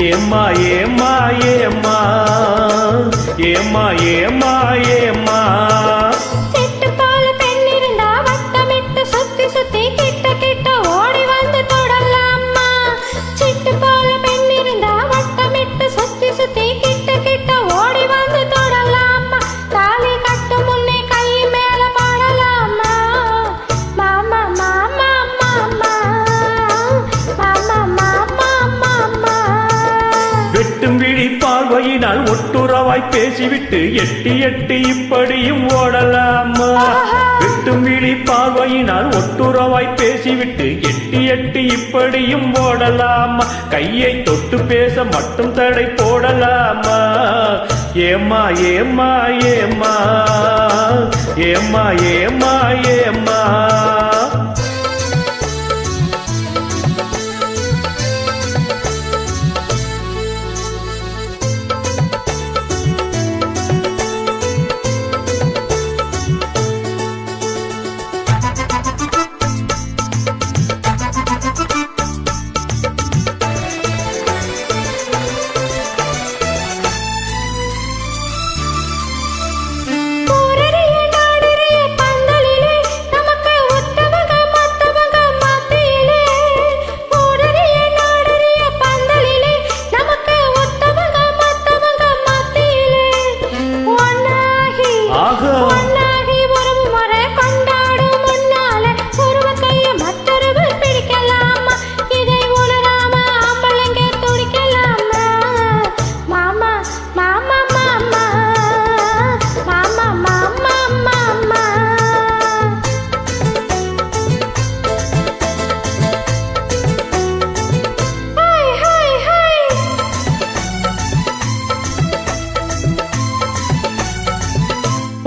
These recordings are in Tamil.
ஏம்மா ஏம்மா ஏம்மா. ஏம்மா ஏம்மா ஒட்டுறவாய் பேசிவிட்டு எட்டி எட்டி இப்படியும் ஓடலாமா? வெட்டும் விழி பார்வையினால் ஒட்டுறவாய் பேசிவிட்டு எட்டி எட்டி இப்படியும் ஓடலாமா? கையை தொட்டு பேச மட்டும் தடை போடலாமா? ஏம்மா ஏம்மா ஏம்மா? ஏம்மா ஏம்மா ஏம்மா?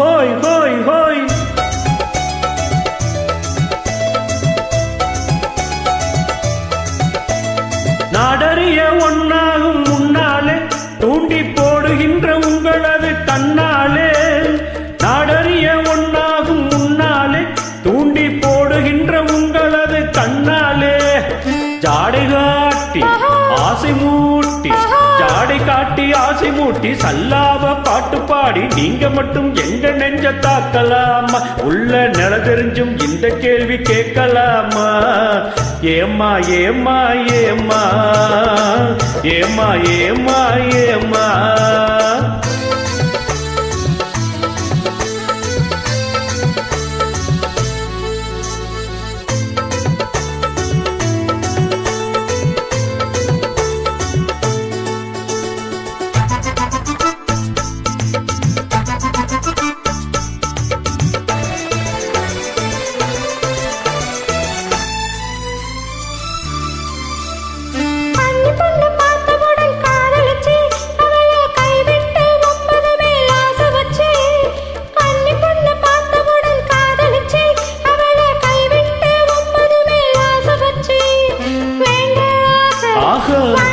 ஹோய் ஹோய் ஹோய் நாடறிய ஒன்னாகும் முன்னாலே தூண்டி போடுகின்ற உங்களது கண்ணாலே. நாடறிய ஒன்னாகும் முன்னாலே தூண்டி போடுகின்ற உங்களது கண்ணாலே. ஜாடை காட்டி ஆசை மூட்டி ஜாடை காட்டி ஆசை மூட்டி சல்லாவ பாட்டு பாடி நீங்க மட்டும் எங்க நெஞ்ச தாக்கலாமா? உள்ள நில தெரிஞ்சும் இந்த கேள்வி கேட்கலாமா? ஏமா ஏம்மா ஏம்மா? ஏம்மா ஏம்மா? Awesome. Bye.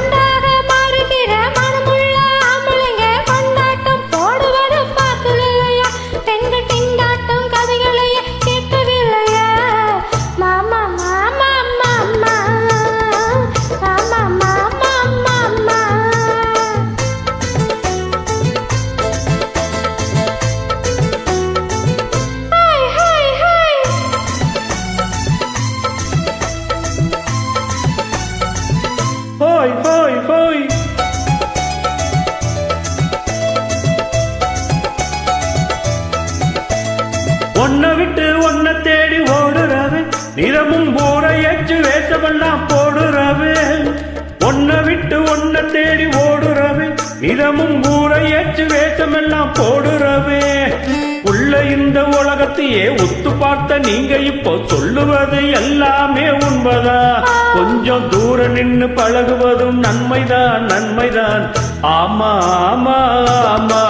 ஹோய் ஹோய் ஹோய் ஒன்ன விட்டு ஒன்ன தேடி ஓடுறவே நிறமும் போற எச்சு வேஷமெல்லாம் போடுறவே ஒன்ன விட்டு ஒன்ன தேடி ஓடுறவே நிறமும் ஊற எச்சு வேஷமெல்லாம் போடுறவே உலகத்தையே ஒத்து பார்த்த நீங்க இப்போ சொல்லுவது எல்லாமே உண்மைதா? கொஞ்சம் தூரம் நின்னு பழகுவதும் நன்மைதான் நன்மைதான். ஆமா ஆமா ஆமா.